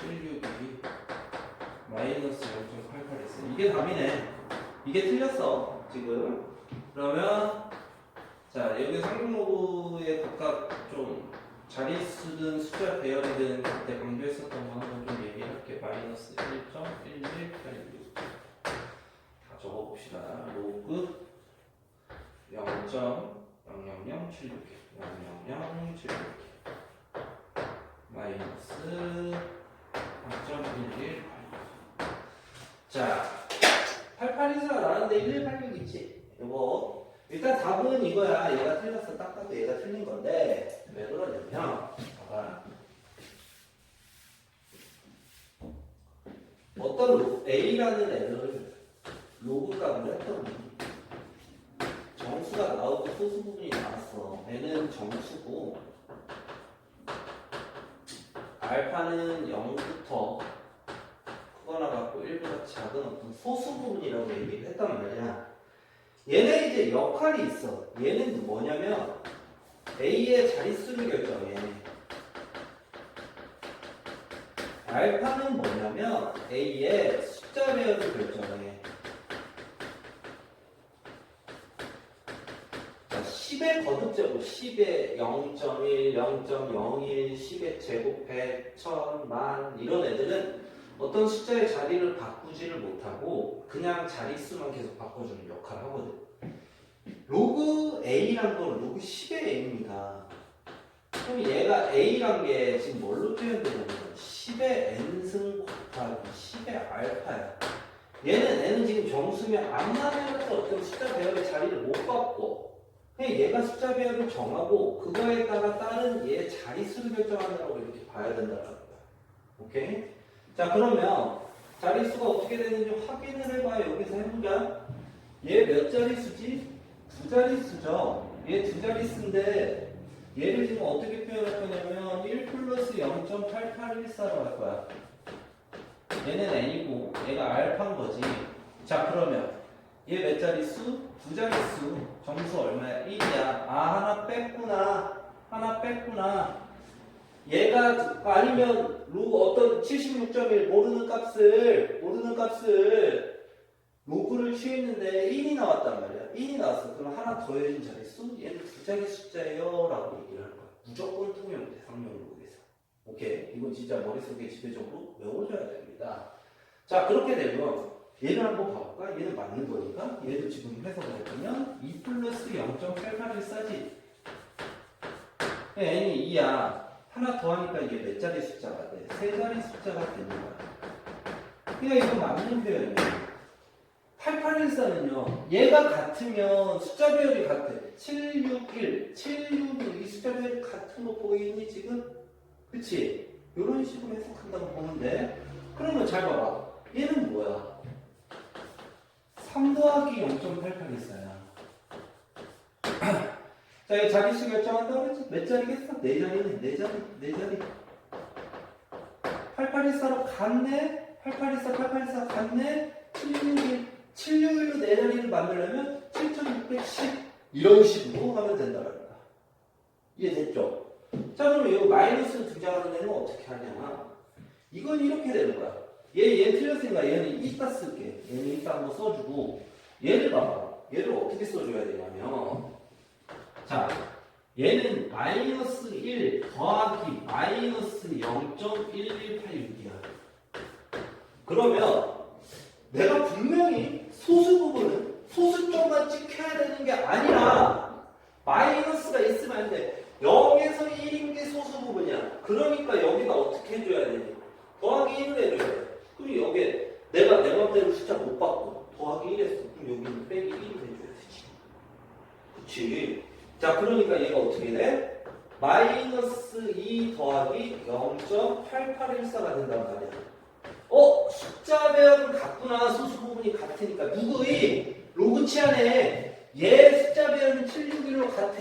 762 마이너스 0.88 했어. 이게 답이네. 이게 틀렸어 지금. 그러면 자 여기 상용로그의 각각 좀 자릿수든 숫자 배열이든 그때 강조했었던 거 한번 좀 얘기할게. 마이너스 1.11816다 적어봅시다. 로그 0.00076 00076 마이너스 0.1186자 8824가 나왔는데 1186 있지? 이거 일단 답은 이거야. 얘가 틀렸어. 딱 봐도 얘가 틀린 건데 왜 그러냐면 봐봐. 어떤 로- A라는 애를 로그 값을 했더니 정수가 나오고 소수 부분이 나왔어. N은 정수고 알파는 0부터 크거나 같고 1보다 작은 어떤 소수 부분이라고 얘기를 했단 말이야. 얘네 이제 역할이 있어. 얘는 뭐냐면 A의 자릿수를 결정해. 알파는 뭐냐면 A의 숫자 배열을 결정해. 자, 10의 거듭제곱, 10의 0.1, 0.01, 10의 제곱, 100, 1000, 만 이런 애들은 어떤 숫자의 자리를 바꾸지를 못하고 그냥 자릿수만 계속 바꿔주는 역할을 하거든. 로그 A란 건 로그 10의 A입니다. 그럼 얘가 A란 게 지금 뭘로 표현되냐면 10의 N승 곱하기 10의 알파야. 얘는 N은 지금 정수면 암만해봤자 어떤 숫자 배열의 자리를 못 바꿔. 그냥 얘가 숫자 배열을 정하고 그거에 따라 다른 얘 자릿수를 결정하느라고 이렇게 봐야 된다는 거야. 오케이? 자 그러면 자릿수가 어떻게 되는지 확인을 해봐요. 여기서 해보자. 얘 몇 자릿수지? 두 자릿수죠. 얘 두 자릿수인데 얘를 지금 어떻게 표현할 거냐면 1 플러스 0.8814로 할 거야. 얘는 n이고 얘가 알파인 거지. 자 그러면 얘 몇 자릿수? 두 자릿수. 정수 얼마야? 1이야. 아 하나 뺐구나. 하나 뺐구나. 얘가 아니면 로 어떤 76.1 모르는 값을 모르는 값을 로그를 취했는데 1이 나왔단 말이야. 1이 나왔어. 그럼 하나 더해진 자릿수? 얘는 두 자리 숫자예요. 라고 얘기를 할 거야. 무조건 통용돼. 상용 로그에서. 오케이. 이건 진짜 머릿속에 지배적으로 외워줘야 됩니다. 자, 그렇게 되면 얘를 한번 봐볼까? 얘는 맞는 거니까. 얘도 지금 해석을 해보면 2 플러스 0.88을 싸지. n이 2야. 하나 더 하니까 이게 몇 자리 숫자가 돼? 세 자리 숫자가 거야. 그러니까 이거 맞는 표현이야. 8814는요, 얘가 같으면 숫자 배열이 같아. 761, 761, 이 숫자 배열이 같은 거 보이니 지금? 그치? 이런 식으로 해석한다고 보는데, 그러면 잘 봐봐. 얘는 뭐야? 3 더하기 0.8814야. 자, 이 자릿수 결정한다고 그랬지? 몇 자리겠어? 네 자리네, 네 자리, 네 자리. 8814로 갔네? 8814, 8814 갔네? 761, 761로 네 자리를 만들려면 7610 이런 식으로 하면 된다는 거야. 이해됐죠? 자, 그럼 이 마이너스 등장하는 애는 어떻게 하냐? 이건 이렇게 되는 거야. 얘, 얘 틀렸으니까 얘는 이따 쓸게. 얘는 이따 한번 써주고, 얘를 봐봐. 얘를 어떻게 써줘야 되냐면, 자, 얘는 마이너스 1 더하기 마이너스 0.1186이야. 그러면 내가 분명히 소수 부분은 소수점만 찍혀야 되는 게 아니라 마이너스가 있으면 안 돼. 0에서 1인 게 소수 부분이야. 그러니까 여기가 어떻게 해줘야 되니? 더하기 1을 해줘야 돼. 그럼 여기에 내가 내 맘대로 숫자 못 바꿔. 더하기 1 했어. 그럼 여기는 빼기 1을 해줘야 되지. 그치. 자, 그러니까 얘가 어떻게 돼? 마이너스 2 더하기 0.8814가 된단 말이야. 어? 숫자 배열은 같구나. 소수 부분이 같으니까. 누구의? 로그 치 안에 얘 숫자 배열은 761로 같아.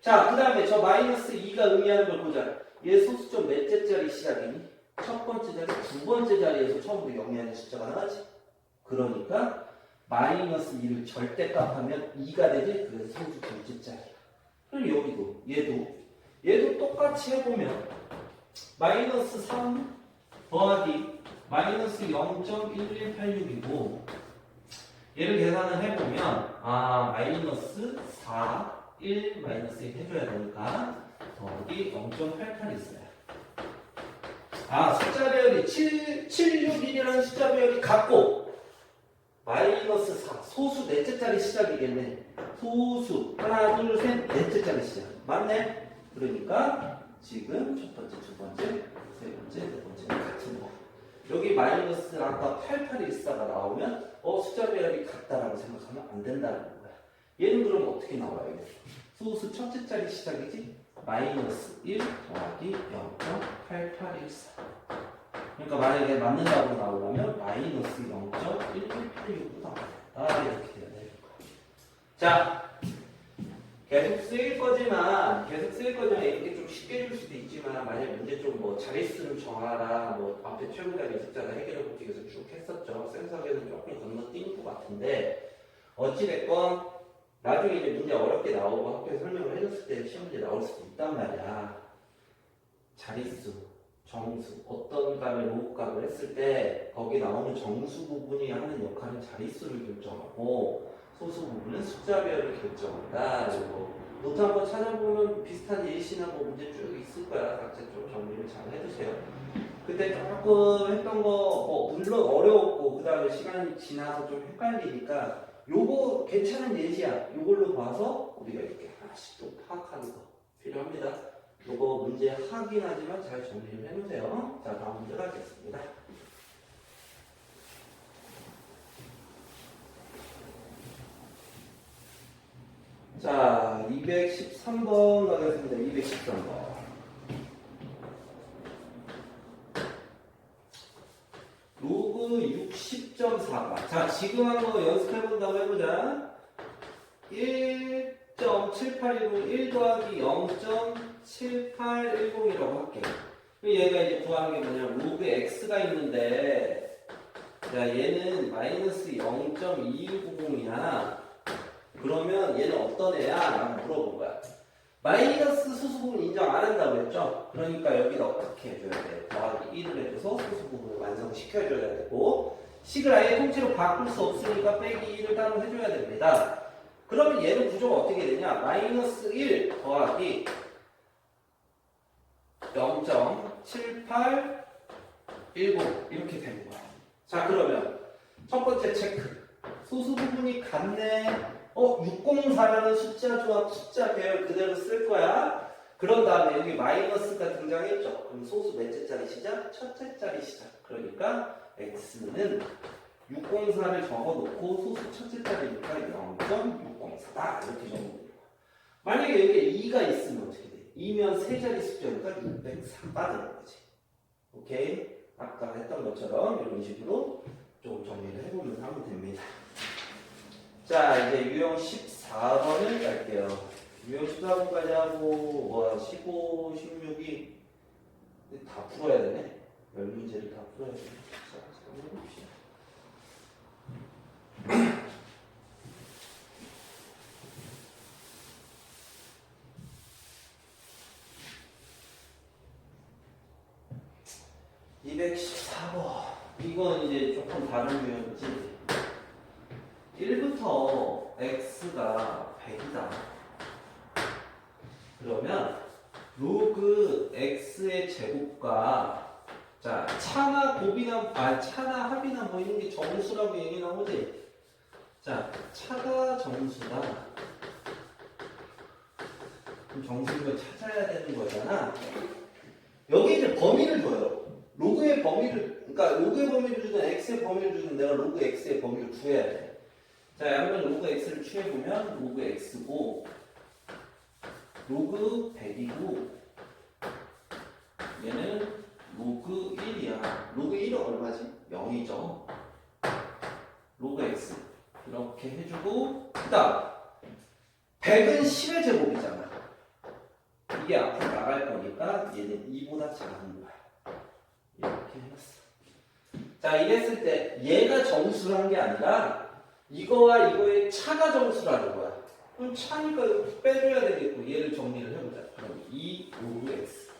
자, 그 다음에 저 마이너스 2가 의미하는 걸 보자. 얘 소수점 몇째 자리 시작이니? 첫 번째 자리, 두 번째 자리에서 처음부터 영위하는 숫자가 나가지. 그러니까 마이너스 2를 절대값 하면 2가 되지. 그래서 소수 둘째 자리. 그럼 여기도 얘도 얘도 똑같이 해보면 마이너스 3 더하기 마이너스 0.1186이고 얘를 계산을 해보면 아 마이너스 4, 1 마이너스 1 해줘야 되니까 더하기 0.88 있어요. 아 숫자 배열이 7, 761이라는 숫자 배열이 같고 마이너스 4 소수 넷째 자리 시작이겠네. 소수 하나 둘 셋 넷째 자리 시작 맞네? 그러니까 지금 첫 번째, 두 번째, 세 번째, 네 번째는 같은 거. 여기 마이너스 아까 8814가 나오면 어 숫자 배열이 같다라고 생각하면 안 된다는 거야. 얘는 그럼 어떻게 나와요? 소수 첫째 자리 시작이지? 마이너스 1 더하기 0.8814. 그러니까 만약에 맞는다고 나오려면 마이너스 0.1186도 나와야 이렇게 돼야 되는. 자, 계속 쓰일 거지만 계속 쓰일 거지만 이렇게 좀 쉽게 줄 수도 있지만 만약 문제 좀 뭐 자릿수를 정하라 뭐 앞에 최고단위 숫자가 해결해 보기에서 쭉 했었죠 센서에는 조금 건너뛴 것 같은데 어찌됐건 나중에 이제 문제 어렵게 나오고 학교에 설명을 해줬을 때 시험 문제 나올 수도 있단 말이야 자릿수 정수 어떤 값의 로그값을 했을 때 거기 나오는 정수 부분이 하는 역할은 자릿수를 결정하고 소수 부분은 숫자 배열을 결정한다. 그리고 노트 한번 찾아보면 비슷한 예시나 뭐 문제 쭉 있을 거야. 각자 좀 정리를 잘 해주세요. 그때 조금 했던 거, 뭐 물론 어려웠고 그 다음에 시간이 지나서 좀 헷갈리니까 요거 괜찮은 예시야. 요걸로 봐서 우리가 이렇게 하나씩 또 파악하는 거 필요합니다. 요거 문제 하긴 하지만 잘 정리를 해놓으세요. 자, 다음 문제 가겠습니다. 자, 213번 가겠습니다. 213번. 로그 60.4가. 자, 지금 한거 연습해 본다고 해보자. 1.7810, 1 더하기 0.7810이라고 할게요. 얘가 이제 구하는 게 뭐냐면, 로그 x가 있는데, 자, 얘는 마이너스 0.2190이야. 그러면 얘는 어떤 애야? 라고 물어본 거야. 마이너스 소수부분 인정 안 한다고 했죠? 그러니까 여기다 어떻게 해줘야 돼? 더하기 1을 해줘서 소수부분을 완성시켜줘야 되고 식을 아예 통째로 바꿀 수 없으니까 빼기 1을 따로 해줘야 됩니다. 그러면 얘는 구조가 어떻게 되냐? 마이너스 1 더하기 0.7810 이렇게 되는 거야. 자 그러면 첫 번째 체크. 소수 부분이 같네. 어, 604라는 숫자 조합, 숫자 배열 그대로 쓸 거야. 그런 다음에 여기 마이너스가 등장했죠. 그럼 소수 몇째 자리 시작? 첫째 자리 시작. 그러니까 x는 604를 적어놓고 소수 첫째 자리니까 0.604다. 이렇게 적으면 돼요. 만약에 여기에 2가 있으면 어떻게 돼? 2면 세 자리 숫자니까 604가 되는 거지. 오케이? 아까 했던 것처럼 이런 식으로 좀 정리를 해보면서 하면 됩니다. 자, 이제 유형 14번을 갈게요. 유형 14번까지 하고, 와, 15, 16이 다 풀어야 되네. 열 문제를 다 풀어야 되네. 자, 잠깐만 해봅시다. (214번) 이건 이제 조금 다른 유형이지 1부터 x가 100이다. 그러면 로그 x의 제곱과 자 차나 곱이나 아 차나 합이나 뭐 이런 게 정수라고 얘기 나오지. 자 차가 정수다. 그럼 정수인 걸 찾아야 되는 거잖아. 여기 이제 범위를 줘요. 로그의 범위를 그러니까 로그의 범위를 주든 x의 범위를 주든 내가 로그 x의 범위를 구해야 돼. 자, 양면 로그 x를 취해보면 로그 x고 로그 100이고 얘는 로그 1이야. 로그 1은 얼마지? 0이죠. 로그 x 이렇게 해주고 그 다음 100은 10의 제곱이잖아. 이게 앞으로 나갈 거니까 얘는 2보다 작은 거야. 이렇게 해놨어. 자, 이랬을 때 얘가 정수를 한 게 아니라 이거와 이거의 차가 정수라는 거야. 그럼 차니까 빼줘야 되겠고 얘를 정리를 해보자. 그럼 2 로그 x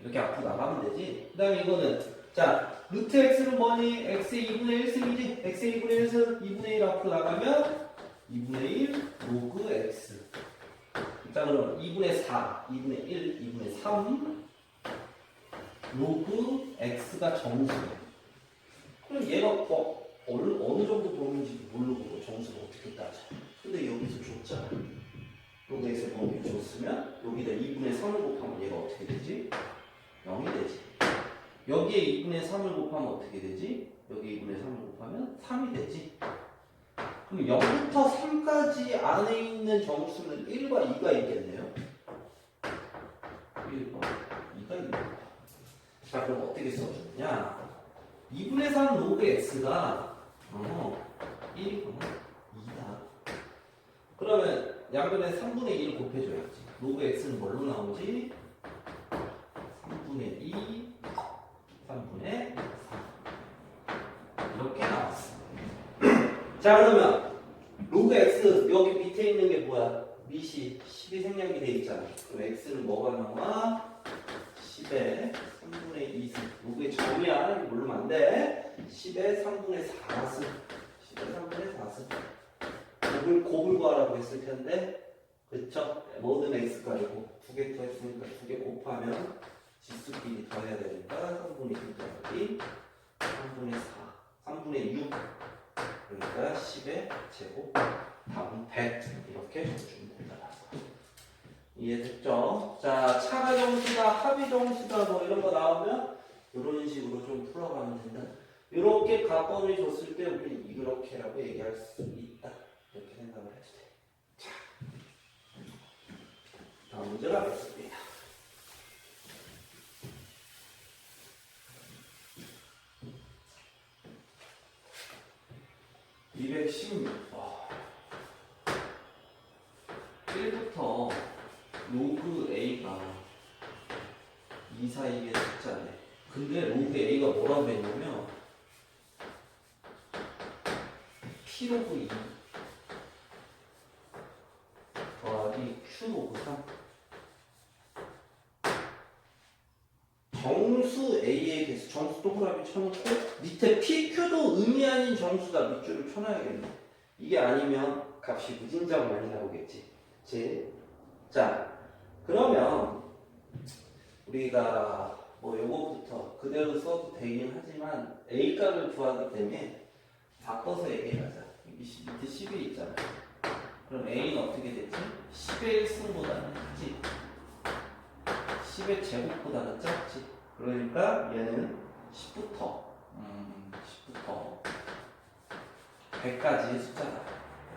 이렇게 앞으로 나가면 되지. 그 다음에 이거는, 자, 루트 x는 뭐니? x의 2분의 1승이지? x의 2분의 1승, 2분의 1 앞으로 나가면 2분의 1 로그 x. 자, 그럼 2분의 4, 2분의 1, 2분의 3 로그 x가 정수래. 그럼 얘가 뭐 어느, 어느 정도 범위인지 모르고 정수를 어떻게 따져? 근데 여기서 줬잖아. 로그 x의 범위를 줬으면 여기다 2분의 3을 곱하면 얘가 어떻게 되지? 0이 되지. 여기에 2분의 3을 곱하면 어떻게 되지? 여기 2분의 3을 곱하면 3이 되지. 그럼 0부터 3까지 안에 있는 정수는 1과 2가 있겠네요. 1과 2가 있는 거야. 자, 그럼 어떻게 써주느냐? 2분의 3 로그 x가 어, 1, 2다. 그러면 양변에 3분의 1을 곱해줘야지. 로그 x는 뭘로 나오지? 3분의 2, 3분의 3. 이렇게 나왔어. 자, 그러면 로그 x 여기 밑에 있는 게 뭐야? 밑이 10이 생략이 돼 있잖아. 그럼 x는 뭐가 나와? 10에 3분의 2승. 로그의 점이야. 모르면 안 돼. 10에 3분의 4승. 10에 3분의 4승. 곱을, 곱을 구하라고 했을 텐데, 그쵸? 모든 x가 이고 두 개 더했으니까 두 개 곱하면 지수끼리 더해야 되니까 3분의 2 더하기 3분의 4, 3분의 6. 그러니까 10의 제곱, 답은 100. 이렇게 주면 된다. 이해됐죠? 자, 차가 정수다, 합의 정수다, 뭐 이런 거 나오면 이런 식으로 좀 풀어가면 된다. 이렇게 가번을 줬을 때 우리 이렇게라고 얘기할 수 있다. 이렇게 생각을 해도 돼. 자, 다음 문제 가겠습니다. 216. 와. 1부터 로그 A가 2 사이의 숫자네. 근데 로그 A가 뭐라고 했냐면 P 로그 2 더하기 Q 로그 3 정수 A의 개수, 정수 동그라미 쳐놓고 밑에 PQ도 의미 아닌 정수다 밑줄을 쳐놔야겠네. 이게 아니면 값이 무진장 많이 나오겠지. 제. 자, 그러면 우리가 뭐 요거부터 그대로 써도 되긴 하지만 A 값을 구하기 때문에 바꿔서 얘기하자. 밑에 10이 있잖아. 그럼 A는 어떻게 되지? 10의 1승보다는 크지. 10의 제곱보다 는 작지. 그러니까 얘는 10부터 음, 10부터 100까지의 숫자다.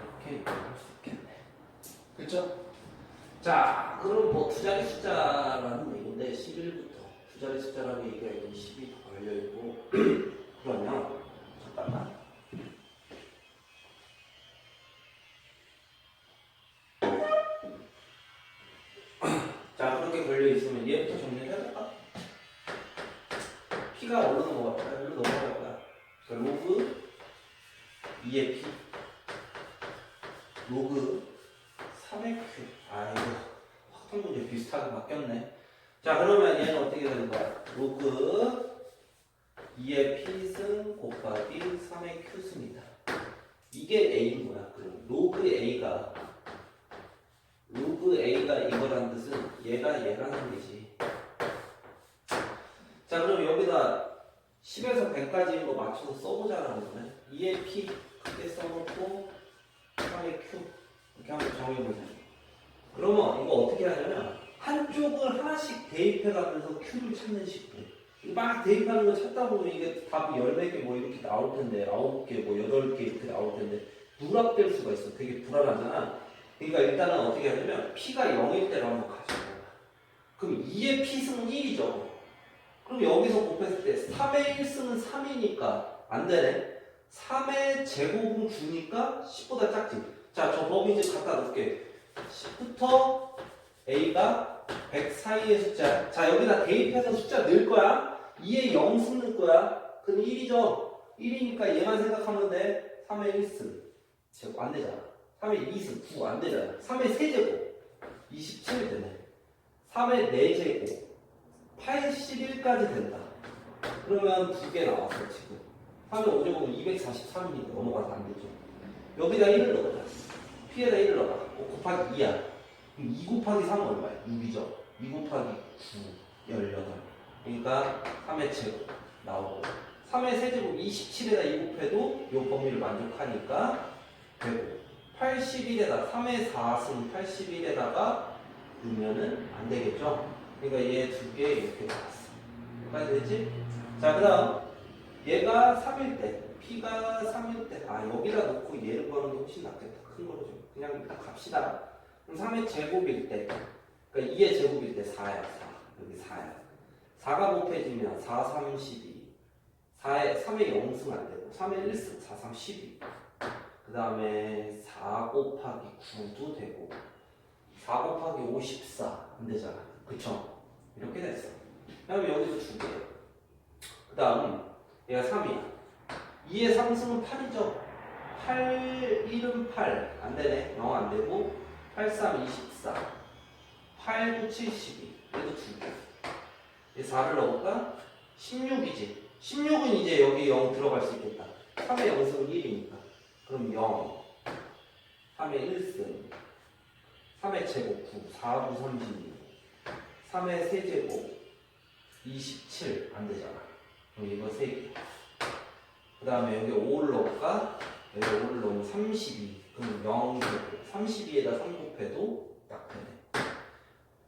이렇게 얘기할 수 있겠네. 그렇죠? 자, 그럼 뭐 두 자리 숫자라는 얘기인데 11부터 두 자리 숫자라고 얘기하면 10이 더 걸려 있고 그러면 잠깐만. 로그 3의 Q 아이고 확통 문제 비슷하게 바뀌었네. 자 그러면 얘는 어떻게 되는 거야? 로그 2의 P승 곱하기 3의 Q승이다. 이게 A인 거야. 그럼 로그 A가 로그 A가 이거란 뜻은 얘가 얘라는 얘기지. 자 그럼 여기다 10에서 100까지인 거 맞춰서 써보자라는 거네. 2의 P 크게 써놓고 3의 Q 이렇게 한번 정해보자. 그러면 이거 어떻게 하냐면 한쪽을 하나씩 대입해가면서 Q를 찾는 식으로 막 대입하는 거 찾다 보면 이게 답이 14개 뭐 이렇게 나올 텐데 9개 뭐 8개 이렇게 나올 텐데 누락될 수가 있어. 되게 불안하잖아. 그러니까 일단은 어떻게 하냐면 P가 0일 때로 한번 가져가 그럼 2의 P승은 1이죠. 그럼 여기서 곱했을 때 3의 1승은 3이니까 안 되네 3의 제곱은 9니까 10보다 작지 자 저 범위 이제 갖다 놓을게 10부터 A가 100 사이의 숫자. 자, 여기다 대입해서 숫자 넣을 거야. 2에 0승 넣을 거야. 그럼 1이죠. 1이니까 얘만 생각하면 돼. 3의 1승. 제곱 안 되잖아. 3의 2승. 9 안 되잖아. 3의 세제곱. 27 되네. 3의 4제곱. 81까지 된다. 그러면 두 개 나왔어 지금. 하면 5제 보면 243이니까 넘어가서 안 되죠. 여기다 1을 넣어라. P에다 1을 넣어라. 5 곱하기 2야. 그럼 2 곱하기 3은 얼마야? 6이죠. 2 곱하기 9, 18. 그러니까 3의 제곱 나오고 3의 세제곱 27에다 2 곱해도 이 범위를 만족하니까 되고 81에다 3의 4승 81에다가 넣으면은 안 되겠죠. 그러니까 얘 두 개 이렇게 나왔어. 여기까지 되지? 자, 그 다음 얘가 3일 때 P가 3일 때 아 여기다 놓고 얘를 구하는 게 훨씬 낫겠다. 큰 거로 좀 그냥 일단 갑시다. 그럼 3의 제곱일 때 그러니까 2의 제곱일 때 4야 4 여기 4야 4가 곱해지면 4, 3, 12 4에 3의 0승 안 되고 3의 1승 4, 3, 12 그 다음에 4 곱하기 9도 되고 4 곱하기 54 안 되잖아 그쵸? 이렇게 됐어 그 다음에 여기도 두 개. 그 다음 얘가 3이야. 2의 상승은 8이죠. 8, 1은 8 안 되네. 0 안 되고. 8, 3, 24 8, 9, 72 얘도 두 개. 얘 4를 넣을까? 16이지. 16은 이제 여기 0 들어갈 수 있겠다. 3의 0승은 1이니까. 그럼 0 3의 1승. 3의 제곱 9 4, 9, 32 3의 세제곱. 27 안 되잖아 그럼 이거 3개 그 다음에 여기 5를 넣을까? 여기 5를 넣으면 32 그럼 0 제곱 32에다 3 곱해도 딱 되네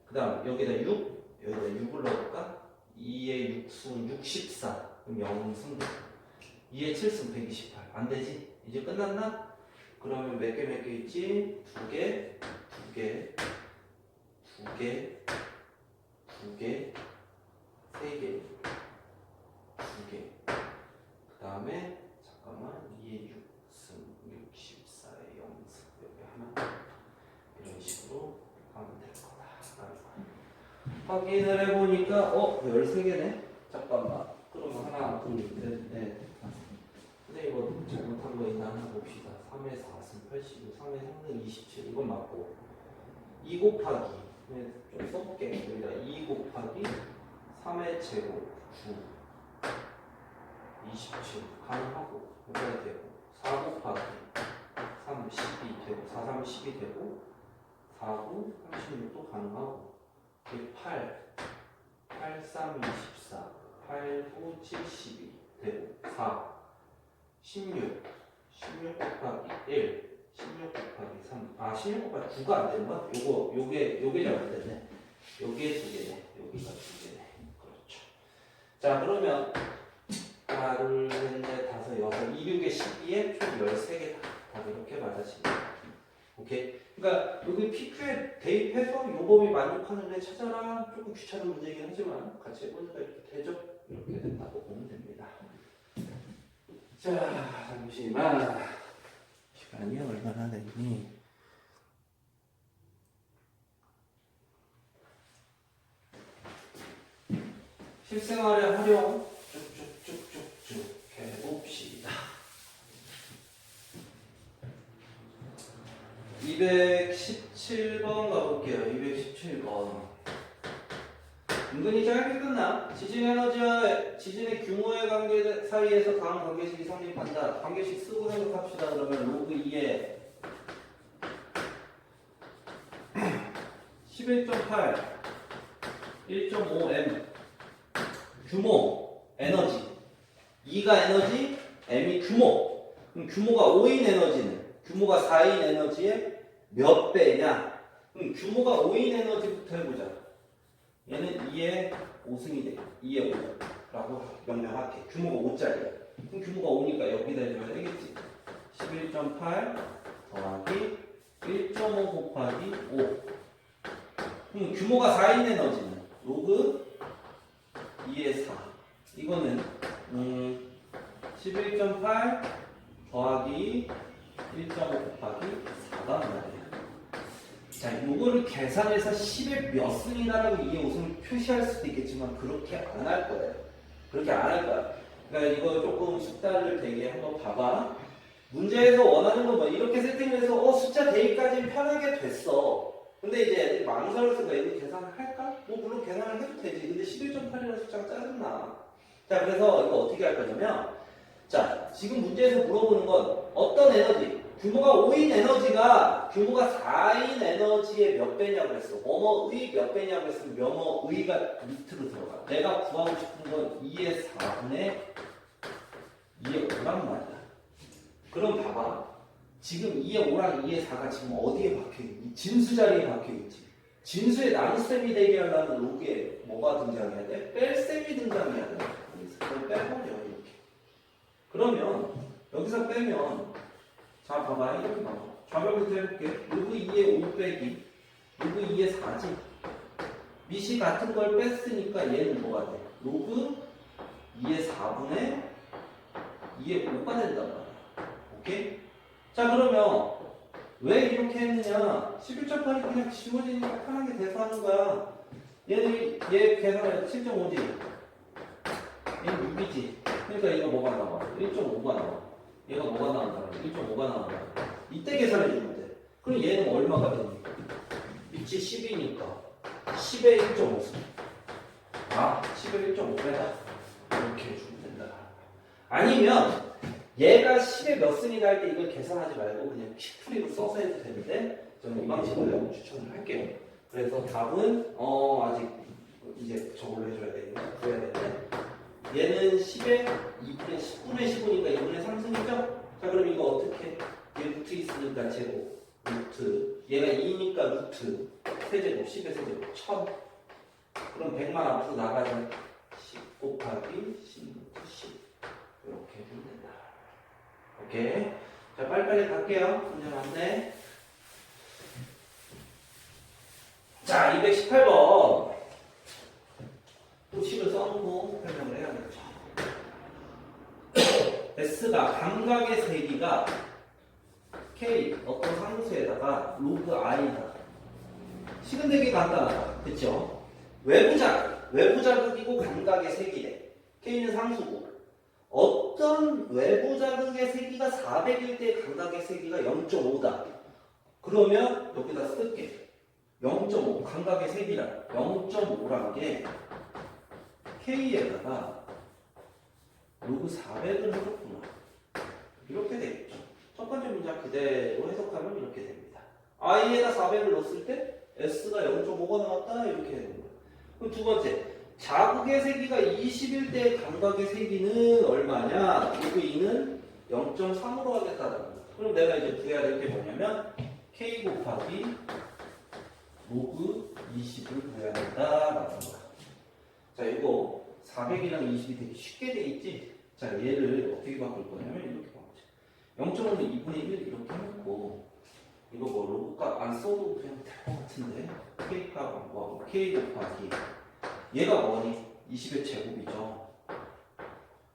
그 다음 여기다 6 여기다 6을 넣을까? 2의 6승 64 그럼 0승 2의 7승 128 안 되지? 이제 끝났나? 그러면 몇 개 몇 개 있지? 두 개, 두 개, 두 개, 두 개, 세 개, 두 개. 그 다음에 잠깐만 2의 6승 64의 0승. 여기 하나 이런 식으로 하면 될 거다. 확인을 해보니까 어 13개네? 잠깐만. 그럼 하나 둘셋 넷 근데 이거 잘못한 거 있나 하나 봅시다. 3의 4승 85 3의 3승 27 이건 맞고. 2 곱하기. 네, 좀 써볼게. 여기다 2 곱하기 3의 제곱 9 27 가능하고 여기다 되고 4 곱하기 3 12 되고 4 3 12 되고 4 9 36도 가능하고 8 8 3 24 8 9 72 되고 4 16 16 곱하기 1 16 곱하기 3 아 16 곱하기 9가 안 되는 거야? 요거 요게 요게 잘못됐네. 요게 두 개네 여기가 두 개네 그렇죠. 자 그러면 하나 둘셋넷 다섯 여섯 2, 6에 12에 총 13개 다 이렇게 맞아집니다. 오케이? 그러니까 여기 PQ에 대입해서 요 범위 만족하는 애 찾아라. 조금 귀찮은 문제이긴 하지만 같이 해보니까 이렇게 되죠? 이렇게 된다고 보면 됩니다. 자 잠시만. 시간이 얼마나 됐니? 실생활에 활용 쭉쭉쭉쭉쭉 해봅시다 217번 가볼게요. 217번. 은근히 짧게 끝나. 지진 에너지와 지진의 규모의 관계 사이에서 다음 관계식이 성립한다. 관계식 쓰고 생각합시다. 그러면 로그 2에 11.8, 1.5m 규모 에너지 2가 에너지, m이 규모. 그럼 규모가 5인 에너지는 규모가 4인 에너지의 몇 배냐? 그럼 규모가 5인 에너지부터 해보자. 얘는 2의 5승이 돼. 2의 5라고 명명할게. 규모가 5짜리야. 그럼 규모가 5니까 여기다 해줘야 되겠지. 11.8 더하기 1.5 곱하기 5. 그럼 규모가 4인 에너지는 로그 2의 4. 이거는 음, 11.8 더하기 1.5 곱하기 4가 말이야. 자, 이거를 계산해서 10의 몇 승이다라고 이게 우선 표시할 수도 있겠지만 그렇게 안 할 거예요. 그렇게 안 할 거야. 그러니까 이거 조금 숫자를 되게 한번 봐봐. 문제에서 원하는 건 뭐 이렇게 세팅을 해서 어 숫자 대입까지는 편하게 됐어. 근데 이제 망설여서 애들이 계산을 할까? 뭐 물론 계산을 해도 되지. 근데 11.8이라는 숫자가 짜증나. 자, 그래서 이거 어떻게 할 거냐면, 자, 지금 문제에서 물어보는 건 어떤 에너지? 규모가 5인 에너지가 규모가 4인 에너지의 몇 배냐고 했어. 뭐뭐의 몇 배냐고 했으면 뭐뭐의가 밑으로 들어가. 내가 구하고 싶은 건 2의 4분의 2의 5란 말이야. 그럼 봐봐. 지금 2의 5랑 2의 4가 지금 어디에 박혀있니? 진수 자리에 박혀있지. 진수의 나눗셈이 되게 하려면 로그에 뭐가 등장해야 돼? 뺄셈이 등장해야 돼. 그래서 빼버려 이렇게. 그러면 여기서 빼면 자 봐봐 이렇게 봐봐. 좌변부터 해볼게. 로그 2의 5 빼기 로그 2의 4지. 밑이 같은 걸 뺐으니까 얘는 뭐가 돼? 로그 2의 4분의 2의 5가 된단 말이야. 오케이? 자 그러면 왜 이렇게 했느냐? 11.8이 그냥 지워지니까 편하게 대수하는 거야. 얘는 얘 계산해 7.5지. 얘는 6이지. 그러니까 얘가 뭐가 나와? 1.5가 나와. 얘가 뭐가 나온다? 1.5가 나온다. 이때 계산해 주면 돼. 그럼 얘는 얼마가 됩니까? 밑이 10이니까 10에 1.5. 아, 10에 1.5배다. 이렇게 해주면 된다. 아니면 얘가 10에 몇 승이다 할 때 이걸 계산하지 말고 그냥 키프리로 써서 해도 되는데 저는 이 방식을 추천을 할게요. 그래서 답은 어 아직 이제 저걸로 해줘야 되겠네. 구해야 되는데 얘는 10에 2분의 10분의 15니까 2분의 3승이죠? 자 그럼 이거 어떻게 해? 얘 루트 있으니까 제곱 루트 얘가 2니까 루트 세제곱 10의 세제곱 1000 그럼 100만 앞으로 나가면 10 곱하기 10 루트 10 이렇게 해주면 된다. 오케이. 자, 빨리빨리 갈게요. 문제 많네. 자, 218번. 도식을 써놓고 설명을 해야겠죠. 감각의 세기가 K 어떤 상수에다가 로그 I다. 식은 되게 간단하다. 그쵸? 외부 자극, 외부 자극이고 감각의 세기래. K는 상수고. 어떤 외부 자극의 세기가 400일 때 감각의 세기가 0.5다. 그러면 여기다 쓸게. 0.5 감각의 세기라 0.5란 게 K에다가 로그 400을 해줬구나. 이렇게 되겠죠. 첫 번째 문장 그대로 해석하면 이렇게 됩니다. I에다 400을 넣었을 때 S가 0.5가 나왔다 이렇게 되는 거예요. 그럼 두 번째 자극의 세기가 21 대 감각의 세기는 얼마냐? 로그 2는 0.3으로 하겠다는 거야. 그럼 내가 이제 구해야 될 게 뭐냐면 K 곱하기 로그 20을 구해야 된다라는 거야. 자, 이거 400이랑 20이 되게 쉽게 돼 있지? 자, 얘를 어떻게 바꿀 거냐면 이렇게. 0.5는 2분의 1 이렇게 해놓고 이거 뭐 로그값 안 써도 그냥 될 것 같은데 K값 안 구하고 K 곱하기 얘가 뭐니? 20의 제곱이죠.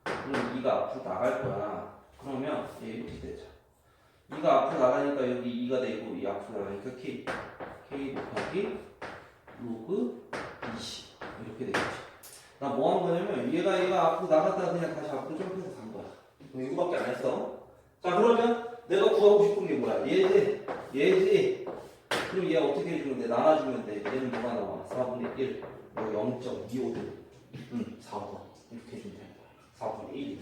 그럼 2가 앞으로 나갈 거야. 그러면 얘 이렇게 되죠. 2가 앞으로 나가니까 여기 2가 되고 이 앞으로 나가니까 K. K 곱하기 로그 20 이렇게 되겠죠. 나 뭐 한 거냐면 얘가 얘가 앞으로 나갔다가 그냥 다시 앞으로 점프해서 간 거야. 이거밖에 안 했어. 자 그러면 내가 구하고 싶은 게 뭐야? 얘지, 얘지. 그럼 얘 어떻게 해주면 돼? 나눠주면 돼. 얘는 뭐가 나와? 4분의 1. 뭐 0.25등. 응, 4번. 이렇게 해주면 거야. 4분의 1.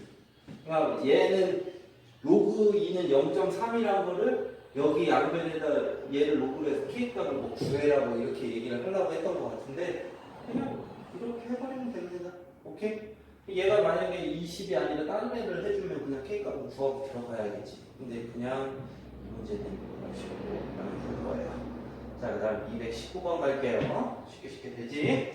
그러니까 얘는 로그 2는 0.3이라는 거를 여기 양변에다 얘를 로그로 해서 K값을 뭐 구해라고 이렇게 얘기를 하려고 했던 것 같은데 그냥 이렇게 해버리면 됩니다. 오케이? 얘가 만약에 20이 아니라 다른 애를 해주면 그냥 K값을 구하고 들어가야겠지. 근데 그냥 식으로 하면 될 거예요. 자, 그 다음 219번 갈게요. 쉽게 쉽게 되지?